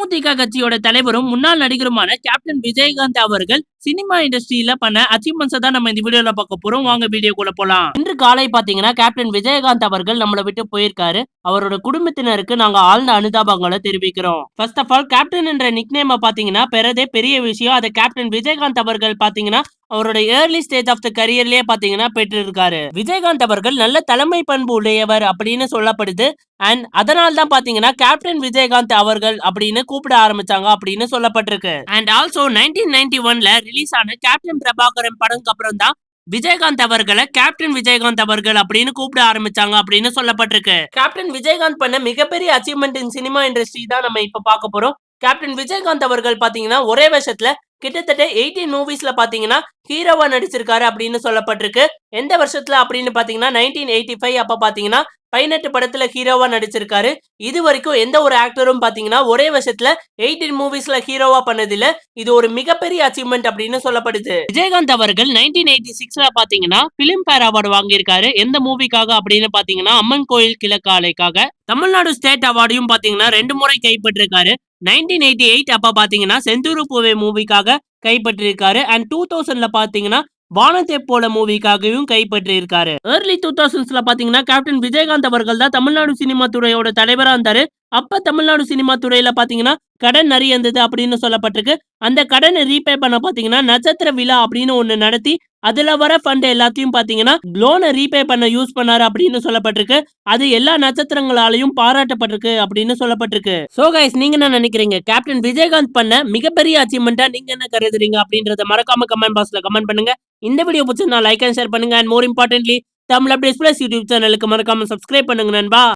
தேமுதிக கட்சியோட தலைவரும் முன்னாள் நடிகருமான கேப்டன் விஜயகாந்த் அவர்கள் சினிமா இண்டஸ்ட்ரியில பண்ண அச்சீவ்மெண்ட்ஸ் தான் நம்ம இந்த வீடியோல பார்க்க போறோம். வாங்க வீடியோக்குள்ள போலாம். இன்று காலை பாத்தீங்கன்னா கேப்டன் விஜயகாந்த் அவர்கள் நம்மளை விட்டு போயிருக்காரு. அவரோட குடும்பத்தினருக்கு நாங்க ஆழ்ந்த அனுதாபங்களை தெரிவிக்கிறோம். ஃபர்ஸ்ட் ஆஃப் ஆல் கேப்டன் என்ற நிக்நேம பாத்தீங்கன்னா பெறதே பெரிய விஷயம். அதை கேப்டன் விஜயகாந்த் அவர்கள் பாத்தீங்கன்னா அவரோட ஏர்லி ஸ்டேஜ் ஆஃப் த கரியர்லயே பாத்தீங்கன்னா பெற்றிருக்காரு. விஜயகாந்த் அவர்கள் நல்ல தலைமை பண்பு உடையவர் அப்படின்னு சொல்லப்படுது. அண்ட் அதனால தான் பாத்தீங்கன்னா கேப்டன் விஜயகாந்த் அவர்கள் அப்படின்னு கூப்பிட ஆரம்பிச்சாங்க அப்படின்னு சொல்லப்பட்டிருக்கு. அண்ட் ஆல்சோ நைன்டீன் நைன்டி ஒன்ல ரிலீஸ் ஆன கேப்டன் பிரபாகரன் படம்க்கு அப்புறம் தான் விஜயகாந்த் அவர்களை கேப்டன் விஜயகாந்த் அவர்கள் அப்படின்னு கூப்பிட ஆரம்பிச்சாங்க அப்படின்னு சொல்லப்பட்டிருக்கு. கேப்டன் விஜயகாந்த் பண்ண மிகப்பெரிய அச்சீவ்மெண்ட் இன் சினிமா இண்டஸ்ட்ரி தான் நம்ம இப்ப பார்க்க போறோம். கேப்டன் விஜயகாந்த் அவர்கள் பாத்தீங்கன்னா ஒரே வருஷத்துல கிட்டத்தட்ட எயிட்டீன் மூவிஸ்ல பாத்தீங்கன்னா ஹீரோவா நடிச்சிருக்காரு அப்படின்னு சொல்லப்பட்டிருக்கு. எந்த வருஷத்துல அப்படின்னு பாத்தீங்கன்னா நைன்டீன் எயிட்டி ஃபைவ் அப்ப பாத்தீங்கன்னா பதினெட்டு படத்துல ஹீரோவா நடிச்சிருக்காரு. இது வரைக்கும் எந்த ஒரு ஆக்டரும் பாத்தீங்கன்னா ஒரே வருஷத்துல எயிட்டீன் மூவிஸ்ல ஹீரோவா பண்ணதில்ல. இது ஒரு மிகப்பெரிய அச்சீவ்மெண்ட் அப்படின்னு சொல்லப்படுது. விஜயகாந்த் அவர்கள் நைன்டீன் எயிட்டி சிக்ஸ்ல பாத்தீங்கன்னா பிலிம் பேர் அவார்டு வாங்கியிருக்காரு. எந்த மூவிக்காக அப்படின்னு பாத்தீங்கன்னா அம்மன் கோயில் கிழக்காலைக்காக. தமிழ்நாடு ஸ்டேட் அவார்டையும் பாத்தீங்கன்னா ரெண்டு முறை கைப்பற்றிருக்காரு. நைன்டீன் எயிட்டி எயிட் அப்ப பாத்தீங்கன்னா செந்தூரு பூவே மூவிக்காக கைப்பற்றிருக்காரு. அண்ட் டூ தௌசண்ட்ல பாத்தீங்கன்னா வானத்தை போல மூவிக்காகவும் கைப்பற்றி இருக்காரு ஏர்லி டூ தௌசண்ட்ஸ்ல பாத்தீங்கன்னா கேப்டன் விஜயகாந்த் அவர்கள் தான் தமிழ்நாடு சினிமா துறையோட தலைவரா இருந்தாரு. அப்ப தமிழ்நாடு சினிமா துறையில பாத்தீங்கன்னா கடன் நிறைய இருந்தது அப்படின்னு சொல்லப்பட்டிருக்கு. அந்த கடனை ரீபே பண்ண பாத்தீங்கன்னா நட்சத்திர விழா அப்படின்னு ஒண்ணு நடத்தி அதுல வர ஃபண்ட் எல்லாத்தையும் பாத்தீங்கன்னா லோனை ரீபே பண்ண யூஸ் பண்ணாரு அப்படின்னு சொல்லப்பட்டிருக்கு. அது எல்லா நட்சத்திரங்களாலையும் பாராட்டப்பட்டிருக்கு அப்படின்னு சொல்லப்பட்டிருக்கு. சோ கைஸ் நீங்க என்ன நினைக்கிறீங்க? கேப்டன் விஜயகாந்த் பண்ண மிகப்பெரிய அச்சீவ்மெண்டா நீங்க என்ன கருதுறீங்க அப்படின்றத மறக்காம கமெண்ட் பாக்ஸ்ல கமெண்ட் பண்ணுங்க. இந்த வீடியோ பிடிச்சிருந்தா லைக் அண்ட் ஷேர் பண்ணுங்க. And more importantly Tamil updates plus YouTube சேனலுக்கு மறக்காம சப்ஸ்கிரைப் பண்ணுங்க நண்பா.